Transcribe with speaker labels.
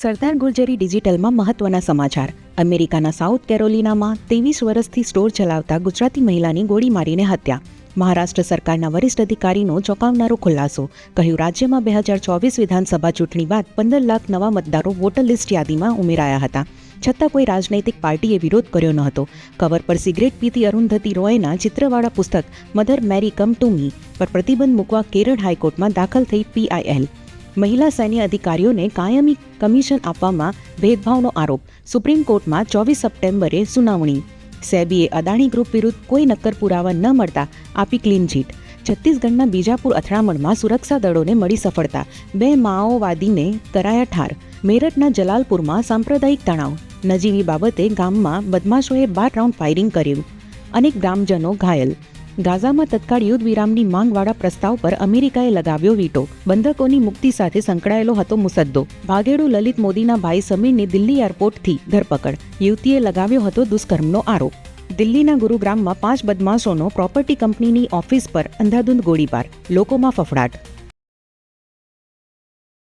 Speaker 1: સરદાર ગુર્જરી ડિજિટલમાં મહત્વના સમાચાર. અમેરિકાના સાઉથ કેરોલિનામાં ત્રેવીસ વર્ષથી સ્ટોર ચલાવતા ગુજરાતી મહિલાની ગોળી મારીને હત્યા. મહારાષ્ટ્ર સરકારના વરિષ્ઠ અધિકારીનો ચોંકાવનારો ખુલાસો. કહ્યું, રાજ્યમાં બે હજાર ચોવીસ વિધાનસભા ચૂંટણી બાદ પંદર લાખ નવા મતદારો વોટર લિસ્ટ યાદીમાં ઉમેરાયા હતા. છતાં કોઈ રાજનૈતિક પાર્ટીએ વિરોધ કર્યો ન હતો. કવર પર સિગરેટ પીતી અરુંધતી રોયના ચિત્રવાળા પુસ્તક, mother Mary come to me પર પ્રતિબંધ મૂકવા કેરળ હાઈકોર્ટમાં દાખલ થઈ પીઆઈએલ મહિલા સૈન્ય અધિકારીઓને કાયમી કમિશન આપવામાં ભેદભાવનો આરોપ. સુપ્રીમ કોર્ટમાં ચોવીસ સપ્ટેમ્બરે સુનાવણી. સેબીએ અદાણી ગ્રુપ વિરુદ્ધ કોઈ નક્કર પુરાવા ન મળતા આપી ક્લીન ચીટ છત્તીસગઢના બીજાપુર અથડામણમાં સુરક્ષા દળોને મળી સફળતા. બે માઓવાદીને કરાયા ઠાર. મેરઠના જલાલપુરમાં સાંપ્રદાયિક તણાવ. નજીવી બાબતે ગામમાં બદમાશોએ બાર રાઉન્ડ ફાયરિંગ કર્યું. અનેક ગ્રામજનો ઘાયલ. ગાઝામાં તત્કાળ યુદ્ધ વિરામની માંગવાળા પ્રસ્તાવ પર અમેરિકાએ લગાવ્યો વીટો. બંધકોની મુક્તિ સાથે સંકળાયેલો હતો મુસદ્દો. ભાગેડુ લલિત મોદીના ભાઈ સમીરની દિલ્હી એરપોર્ટથી ધરપકડ. યુવતીએ લગાવ્યો હતો દુષ્કર્મનો આરોપ. દિલ્હીના ગુરુગ્રામમાં પાંચ બદમાશોનો પ્રોપર્ટી કંપનીની ઓફિસ પર અંધાધૂંધ ગોળીબાર. લોકોમાં ફફડાટ.